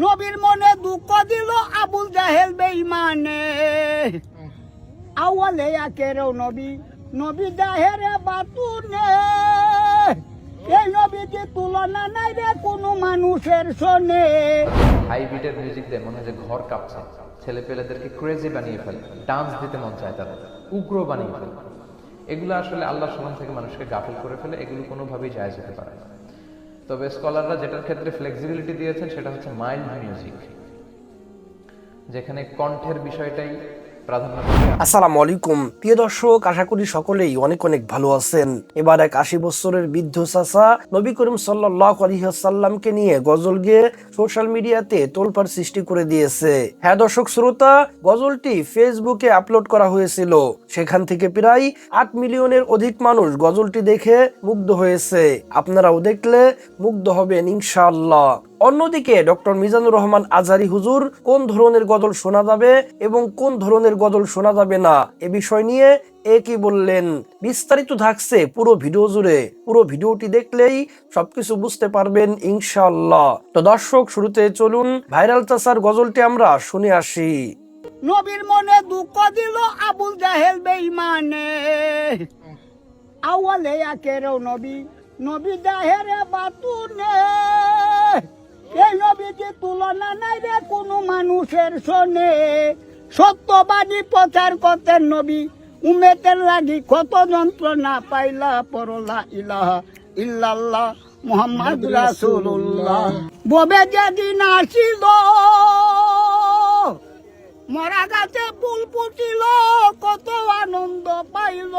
নবীর মনে দুঃখ দিল আবুল জাহেল বেঈমানে। আওয়ালে আকেরও নবী নবী জাহেরে বাতুনে এই নবীটি তুলনা নাই রে কোনো মানুষের শোনে। হাই বিটের মিউজিক দিয়ে, মনে হয় যে ঘর কাঁপছে। ছেলে পেলেদেরকে ক্রেজি বানিয়ে ফেলে ডান্স দিতে মন চায় তাদের, উগ্র বানিয়ে ফেলে। এগুলো আসলে আল্লাহর সমান থেকে মানুষকে গাফিল করে ফেলে, এগুলো কোনোভাবেই জায়জ যেতে পারে না। তবে স্কলাররা যেটার ক্ষেত্রে ফ্লেক্সিবিলিটি দিয়েছেন সেটা হচ্ছে মাইল্ড মিউজিক যেখানে কণ্ঠের বিষয়টাই প্রাধান্য আলাইকুম। প্রিয় দর্শক, আশা করি সকলেই অনেক অনেক ভালো আছেন। এবার এক আশি বছরের বৃদ্ধ নবী করিম নিয়ে গজল গেয়ে সোশ্যাল মিডিয়াতে সৃষ্টি করে দিয়েছে। হ্যাঁ দর্শক, শ্রোতা, গজলটি ফেসবুকে আপলোড করা হয়েছিল। সেখান থেকে প্রায় আট মিলিয়নের অধিক মানুষ গজলটি দেখে মুগ্ধ হয়েছে। আপনারাও দেখলে মুগ্ধ হবেন ইনশাআল্লাহ। অন্যদিকে ডক্টর মিজানুর রহমান আজারি হুজুর, কোন ধরনের গজল শোনা যাবে এবং কোন ধরনের গজল শোনা যাবে না? এ বিষয় নিয়ে এ বললেন। বিস্তারিত থাকছে পুরো ভিডিও জুড়ে। পুরো ভিডিওটি দেখলেই সবকিছু বুঝতে পারবেন ইনশাআল্লাহ। তো দর্শক, শুরুতে চলুন ভাইরাল চাষার গজলটি আমরা শুনে আসি। নবীর মনে দুঃখ দিল আবুল জাহেল বেঈমানে। আওয়ালে আকেরও নবী নবী জাহেরে বাতুনে। এই নবীটি তুলনা নাই রে কোনো মানুষের শোনে সত্যবাদী প্রচার করতেন নবী। উমেতের লাগি কত যন্ত্রণা পাইলা পরলা ইলাহা ইল্লাল্লাহ মোহাম্মদ রাসূলুল্লাহ। ববে যেদিন আসিল মরা গাছে ফুল ফুটিল কত আনন্দ পাইল।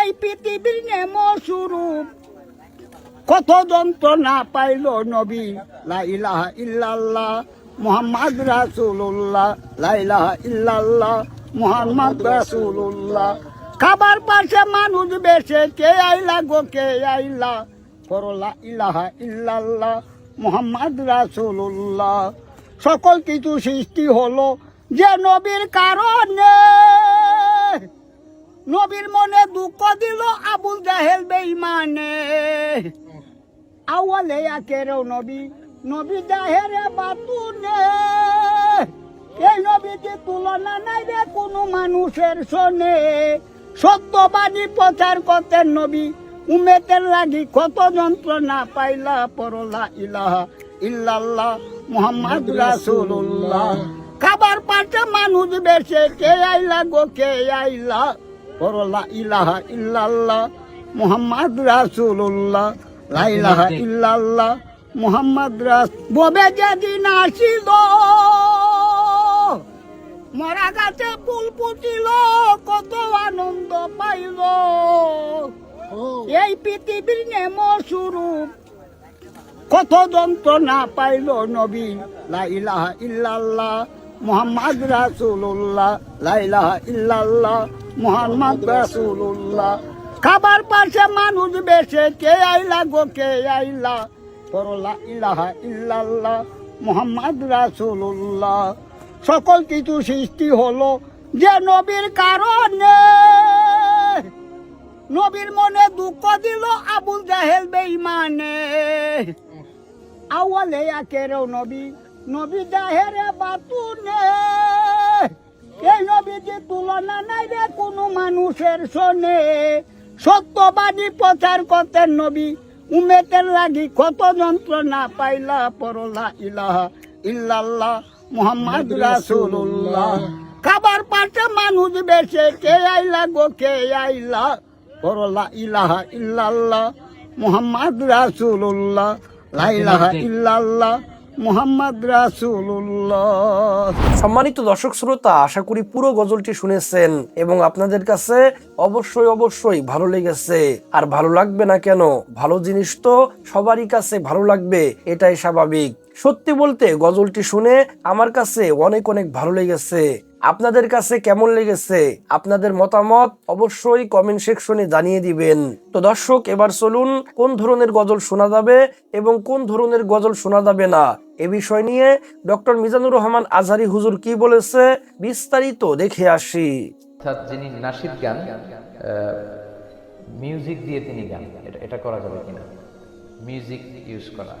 এই পৃথিবীর নেম স্বরূপ কত যন্ত্রণা পাইল নবী? লা ইলাহা ইল্লাল্লাহ, মুহাম্মদ রাসূলুল্লাহ। লা ইলাহা ইল্লাল্লাহ, মুহাম্মদ রাসূলুল্লাহ। খাবার পাশে মানুষ বেশে, কে আইলা গো, কে আইলা? করলা ইলাহা ইল্লাল্লাহ, মুহাম্মদ রাসূলুল্লাহ। সকল কিছু সৃষ্টি হলো যে নবীর কারণে। নবীর মনে দুঃখ দিল আবুল জাহেল বেঈমানে আওয়ালে আকেরও নবী নবী জাহেরে বাতুনে। এই নবীটি তুলনা নাই রে কোনো মানুষের শোনে। সত্যবাদী প্রচার করতেন নবী উমেতের লাগি কত যন্ত্রণা পাইলা পরলা ইলাহা ইল্লাল্লাহ মুহাম্মদ রাসূলুল্লাহ। খাবার পাশে মানুষ বেশে কে আইলা গো কে আইলা? পরলা ইলাহা ইল্লাল্লাহ মুহাম্মদ রাসূলুল্লাহ। লা ইলাহা ইল্লাল্লাহ মুহাম্মদ রাস ববে যেদিন আসিল মরা গাছে ফুল ফুটিল কত আনন্দ পাইল। এই পৃথিবীর নেম স্বরূপ কত যন্ত্রণা পাইল নবী। লা ইলাহা ইল্লাল্লাহ মুহাম্মদ রাসূলুল্লাহ। লা ইলাহা ইল্লাল্লাহ মুহাম্মদ রাসূলুল্লাহ। খাবার পাশে মানুষ বেশে, কে আইলা গো, কে আইলা? করলা ইলাহা ইল্লাল্লাহ, মুহাম্মদ রাসূলুল্লাহ। সকল কিছু সৃষ্টি হলো যে নবীর কারণে। নবীর মনে দুঃখ দিল আবুল জাহেল বেঈমানে। আওয়ালে আকেরও নবী নবী জাহেরে বাতুনে। এই নবীটি তুলনা নাই রে কোনো মানুষের শোনে। সত্যবাদী প্রচার করতেন নবী। উমেতের লাগি কত যন্ত্রণা পাইলা পরলা ইলাহা ইল্লাল্লাহ মুহাম্মদ রাসূলুল্লাহ। খাবার পাশে মানুষ বেছে কে আইলা গো কে আইলা? পরলা ইলাহা ইল্লাল্লাহ মুহাম্মদ রাসূলুল্লাহ। লা ইলাহা ইল্লাল্লাহ মুহাম্মদ সম্মানিত দর্শক শ্রোতা, আশা করি পুরো গজলটি শুনেছেন এবং আপনাদের কাছে অবশ্যই অবশ্যই ভালো লেগেছে। আর ভালো লাগবে না কেন? ভালো জিনিস তো সবারই কাছে ভালো লাগবে, এটাই স্বাভাবিক। সত্যি বলতে গজলটি শুনে আমার কাছে অনেক অনেক ভালো লেগেছে। আপনাদের কাছে কেমন লেগেছে? আপনাদের মতামত অবশ্যই কমেন্ট সেকশনে জানিয়ে দিবেন। তো দর্শক, এবার চলুন, কোন ধরনের গজল শোনা যাবে এবং কোন ধরনের গজল শোনা যাবে না? এ বিষয় নিয়ে ডক্টর মিজানুর রহমান আজহারি হুজুর কি বলেছে? বিস্তারিত দেখে আসি। অর্থাৎ যিনি নাসিদ গান মিউজিক দিয়ে তিনি গান, এটা করা যাবে কিনা? মিউজিক ইউজ করা।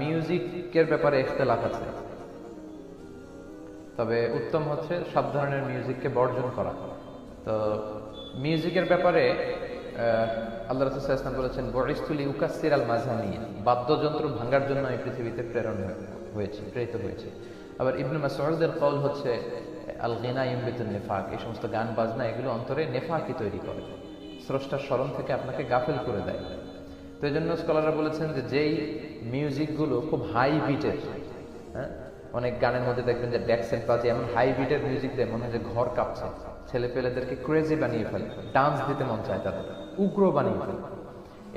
মিউজিকের ব্যাপারে ইখতলাফ আছে। তবে উত্তম হচ্ছে সব ধরনের মিউজিককে বর্জন করা। তো মিউজিকের ব্যাপারে আল্লাহ রসুল ইসলাম বলেছেন বরিস্তুলি উকাসির আল মাঝানি বাদ্যযন্ত্র ভাঙার জন্য এই পৃথিবীতে প্রেরণ হয়ে- হয়েছে, প্রেরিত হয়েছে। আবার ইবনু মাসউদের কল হচ্ছে, আল গিনা ইমবিতুন নেফাক এই সমস্ত গান, বাজনা, এগুলো অন্তরে নেফাকি তৈরি করে। স্রষ্টার স্মরণ থেকে আপনাকে গাফেল করে দেয়। তো এই জন্য স্কলাররা বলেছেন যে, যেই মিউজিকগুলো খুব হাই বিটের হ্যাঁ অনেক গানের মধ্যে দেখবেন যে ড্যাক্সেট বাজে, এমন হাই বিটের মিউজিক দেয় মনে হয় যে ঘর কাঁপছে। ছেলে পেলেদেরকে ক্রেজি বানিয়ে ফেলে ডান্স দিতে মন চায় তাদের। উগ্র বানিয়ে ফেলে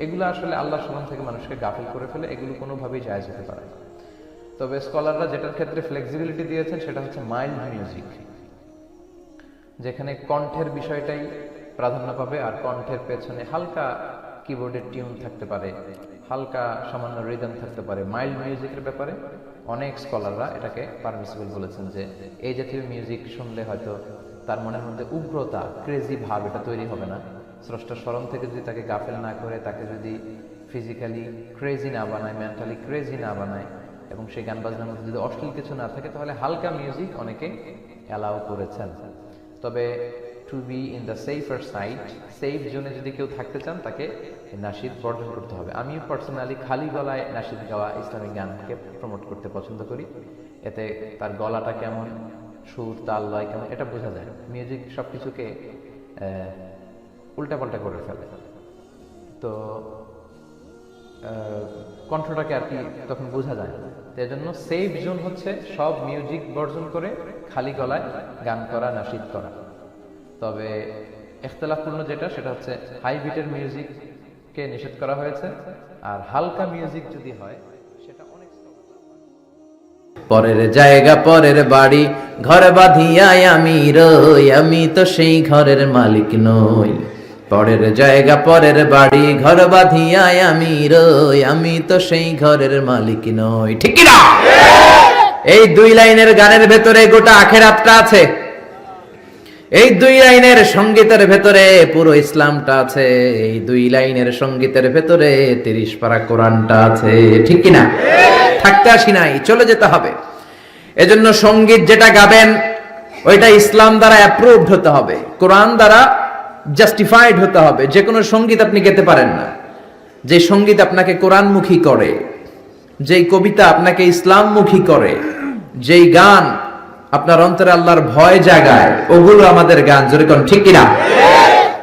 এগুলো আসলে আল্লাহর স্মরণ থেকে মানুষকে গাফিল করে ফেলে, এগুলো কোনোভাবেই জায়জ হতে পারে তবে স্কলাররা যেটার ক্ষেত্রে ফ্লেক্সিবিলিটি দিয়েছেন, সেটা হচ্ছে মাইল্ড মিউজিক যেখানে কণ্ঠের বিষয়টাই প্রাধান্য পাবে আর কণ্ঠের পেছনে হালকা কিবোর্ডের টিউন থাকতে পারে, হালকা সামান্য রিদম থাকতে পারে। মাইল্ড মিউজিকের ব্যাপারে অনেক স্কলাররা এটাকে পারমিসিবল বলেছেন যে, এই জাতীয় মিউজিক শুনলে হয়তো তার মনের মধ্যে উগ্রতা ক্রেজি ভাব এটা তৈরি হবে না। স্রষ্টার স্মরণ থেকে যদি তাকে গাফেল না করে, তাকে যদি ফিজিক্যালি ক্রেজি না বানায় মেন্টালি ক্রেজি না বানায়, এবং সেই গান বাজনার মধ্যে যদি অশ্লীল কিছু না থাকে, তাহলে হালকা মিউজিক অনেকে অ্যালাউ করেছেন। তবে to be in the safer side safe জোনে যদি কেউ থাকতে চান, তাকে নাসিদ বর্জন করতে হবে। আমি পার্সোনালি খালি গলায় নাসিদ গাওয়া ইসলামিক গানকে প্রমোট করতে পছন্দ করি। এতে তার গলাটা কেমন, সুর, তাল লয় কেমন, এটা বোঝা যায়। মিউজিক সব কিছুকে উল্টাপাল্টা করে ফেলে। তো কণ্ঠটাকে আর কি তখন বোঝা যায় তো জন্য সেফ জোন হচ্ছে সব মিউজিক বর্জন করে খালি গলায় গান করা নাশিদ করা। তবে এখতলাফপূর্ণ যেটা, সেটা হচ্ছে হাই বিটের মিউজিককে নিষেধ করা হয়েছে। আর হালকা মিউজিক যদি হয় পরের জায়গা, পরের বাড়ি, ঘর বাঁধিয়াই আমি রই, আমি তো সেই ঘরের মালিক নই। পরের জায়গা, পরের বাড়ি, ঘর বাঁধিয়াই আমি রই। আমি তো সেই ঘরের মালিক নই। ঠিক না এই দুই লাইনের গানের ভেতরে গোটা আখেরাতটা আছে। এই দুই লাইনের সঙ্গীতের ভেতরে পুরো ইসলামটা আছে। এই দুই লাইনের সঙ্গীতের ভেতরে তিরিশ পারা কোরআনটা আছে। ঠিক কিনা? থাকতে আসি নাই, চলে যেতে হবে। এজন্য সংগীত যেটা গাবেন, ওইটা ইসলাম দ্বারা অ্যাপ্রুভড হতে হবে। কোরআন দ্বারা জাস্টিফাইড হতে হবে। যে কোনো সংগীত আপনি গেতে পারেন না। যে সংগীত আপনাকে কোরআনমুখী করে, যেই কবিতা আপনাকে ইসলামমুখী করে, যেই গান আপনার অন্তরে আল্লাহর ভয় জাগায়, ওগুলো আমাদের গান। যেরকম ঠিক কিনা?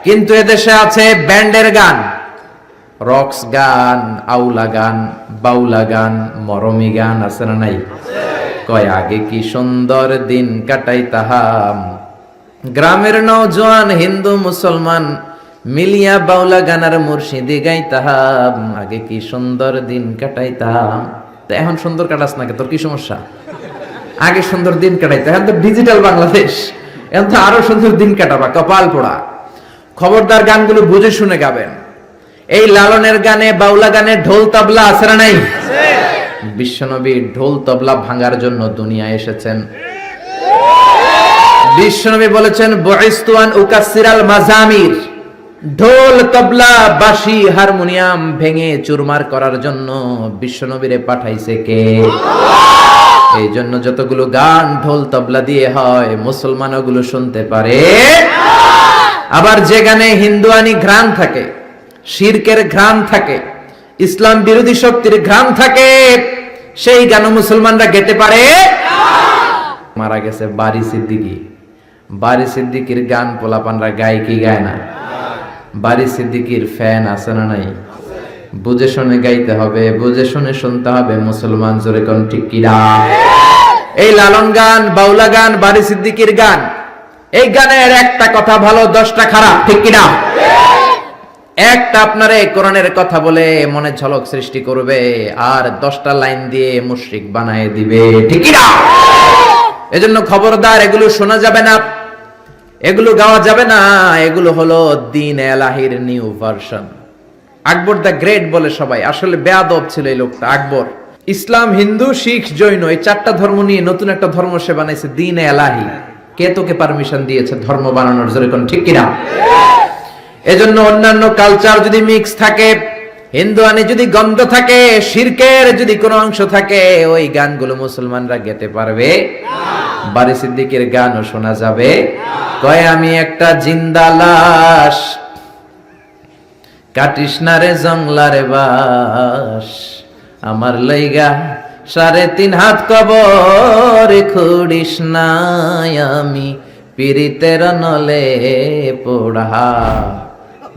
কিন্তু এদেশে আছে ব্যান্ডের গান। রক্স গান, আউলা গান, বাউলা গান, মরমি গান আছে না নাই? কয়, আগে কি সুন্দর দিন কাটাই তাহাম গ্রামের নওজোয়ান হিন্দু মুসলমান মিলিয়া বাউলা গানার মুর্শিদি গাইতাম। আগে কি সুন্দর দিন কাটাইতাম। তা এখন সুন্দর কাটাস না তোর কি সমস্যা? আগে সুন্দর দিন কাটাইতে। এখন তো ডিজিটাল বাংলাদেশ। এখন তো আরও সুন্দর দিন কাটাবা কপাল পোড়া। খবরদার গানগুলো বুঝে শুনে গাবেন। এই লালনের গানে বাউলা গানে ঢোল তবলা আছে না নাই? বিশ্বনবী ঢোল তবলা ভাঙার জন্য দুনিয়া এসেছেন। বিশ্বনবী বলেছেন বয়স্তুয়ান উকাসিরাল মাজামির ঢোল তবলা বাঁশি হারমোনিয়াম ভেঙে চুরমার করার জন্য বিশ্বনবীরে পাঠাইছে কে? এই জন্য যতগুলো গান ঢোল তবলা দিয়ে হয় মুসলমান ওগুলো শুনতে পারে। আবার যে গানে হিন্দুয়ানি ঘ্রাণ থাকে শিরকের ঘ্রাণ থাকে ইসলাম বিরোধী শক্তির ঘ্রাণ থাকে সেই গান মুসলমানরা গেতে পারে। মারা গেছে বাড়ি সিদ্দিকি। বারি সিদ্দিকির গান পোলাপানরা গায় কি গায় না? বারি সিদ্দিকির ফ্যান আছে না নাই? বুঝে শুনে গাইতে হবে, বুঝে শুনে শুনতে হবে, মুসলমান জোরে কোন ঠিক কিনা এই লালন গান, বাউলা গান বারি সিদ্দিকির গান, এই গানের একটা কথা ভালো, দশটা খারাপ, ঠিক কিনা একটা আপনারে কোরআনের কথা বলে মনে ঝলক সৃষ্টি করবে আর দশটা লাইন দিয়ে মুশরিক বানায় দিবে, ঠিক কিনা এজন্য খবরদার, এগুলো শোনা যাবে না। এগুলো গাওয়া যাবে না, এগুলো হলো দিন এলাহির new version. Akbar the great বলে সবাই, আসলে বেয়াদব ছিল এই লোকটা, আকবর। ইসলাম, হিন্দু, শিখ, জৈন, এই চারটা ধর্ম নিয়ে নতুন একটা ধর্ম সে বানাইছে, দিন এলাহি। কে তোকে পারমিশন দিয়েছে ধর্ম বানানোর যেরকম ঠিক কিনা? এজন্য অন্যান্য কালচার যদি মিক্স থাকে হিন্দু আনে যদি গন্ধ থাকে, শিরকের যদি কোনো অংশ থাকে, ওই গানগুলো মুসলমানরা গেতে পারবে। বারি সিদ্দিকের গানও শোনা যাবে। কয়, আমি একটা জিন্দা লাশ, কাটিস না রে জংলারে বাস। আমার লইগা সাড়ে তিন হাত কবর, খুড়িস নাই আমি পিরিতের নলে পোড়া।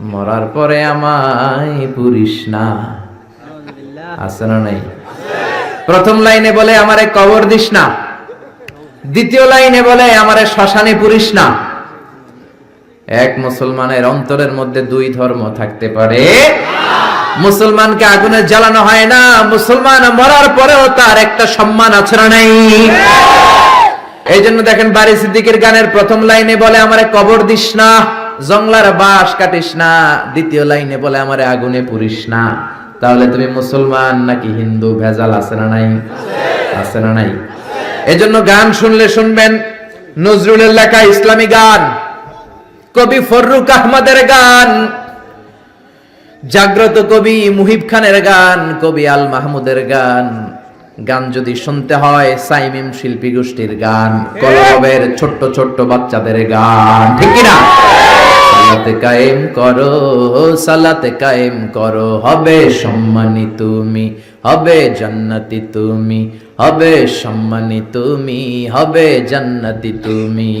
মরার পরে আমায় পুরিস না। আছে না নাই? প্রথম লাইনে বলে, আমারে কবর দিস না। দ্বিতীয় লাইনে বলে, আমারে শ্মশানে পুরিস না। এক মুসলমানের অন্তরের মধ্যে দুই ধর্ম থাকতে পারে। মুসলমানকে আগুনে জ্বালানো হয় না, মুসলমান মরার পরেও তার একটা সম্মান আছে না নাই? এই জন্য দেখেন বারি সিদ্দিকের গানের প্রথম লাইনে বলে, আমারে কবর দিস না জংলার বাস কাটিস না। দ্বিতীয় লাইনে বলে, আমারে আগুনে পুরিস না। তাহলে তুমি মুসলমান নাকি হিন্দু, ভেজাল আছে না নাই? আছে না নাই। এজন্য গান শুনলে শুনবেন নজরুলের লেখা ইসলামী গান। কবি ফররুক আহমদের গান, জাগ্রত কবি মুহিব খানের গান, কবি আল মাহমুদের গান। গান যদি শুনতে হয়, সাইমিম শিল্পী গোষ্ঠীর গান কলরবের ছোট্ট ছোট্ট বাচ্চাদের গান। ঠিক কিনা? সালাতে কায়েম করো, সালাতে কায়েম করো, হবে সম্মানী তুমি, হবে জান্নাতি তুমি, হবে সম্মানী তুমি, হবে জান্নাতি তুমি।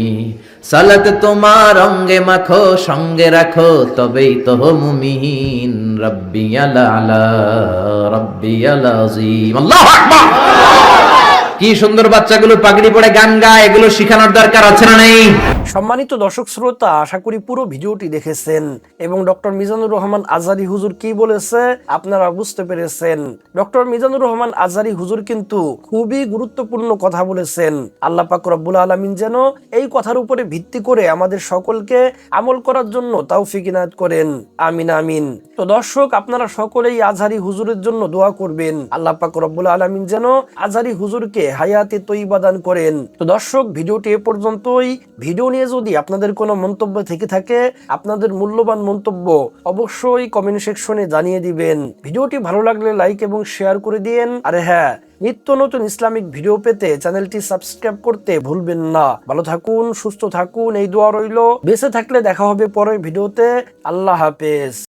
সালাত তোমার অঙ্গে মাখো, সঙ্গে রাখো, তবেই তো মুমিন রব্বি আলা আলা রব্বি আলা আল্লাহু আকবার! কি সুন্দর বাচ্চাগুলো পাগড়ি পড়ে গান গায়, এগুলো শিখানোর দরকার আছে না নেই? সম্মানিত দর্শক শ্রোতা, আশা করি পুরো ভিডিওটি দেখেছেন এবং ডক্টর মিজানুর রহমান আজারি হুজুর কি বলেছে আপনারা বুঝতে পেরেছেন। ডক্টর মিজানুর রহমান আজারি হুজুর কিন্তু খুবই গুরুত্বপূর্ণ কথা বলেছেন। আল্লাহ পাক রব্বুল আলমিন যেন এই কথার উপরে ভিত্তি করে আমাদের সকলকে আমল করার জন্য তাও ফিকিনাত করেন। আমিন আমিন। তো দর্শক, আপনারা সকলেই আজহারি হুজুরের জন্য দোয়া করবেন। আল্লাহ পাক রব্বুল আলমিন যেন আজহারি হুজুরকে হায়াতে তৈবা দান করেন। তো দর্শক, ভিডিওটি এ পর্যন্তই। ভিডিও নিয়ে যদি আপনাদের কোনো মন্তব্য থেকে থাকে, আপনাদের মূল্যবান মন্তব্য অবশ্যই কমেন্ট সেকশনে জানিয়ে দিবেন। ভিডিওটি ভালো লাগলে লাইক এবং শেয়ার করে দিন আরে হ্যাঁ নিত্য নতুন ইসলামিক ভিডিও পেতে চ্যানেলটি সাবস্ক্রাইব করতে ভুলবেন না। ভালো থাকুন, সুস্থ থাকুন, এই দোয়া রইল। বেঁচে থাকলে দেখা হবে পরের ভিডিওতে। আল্লাহ হাফেজ।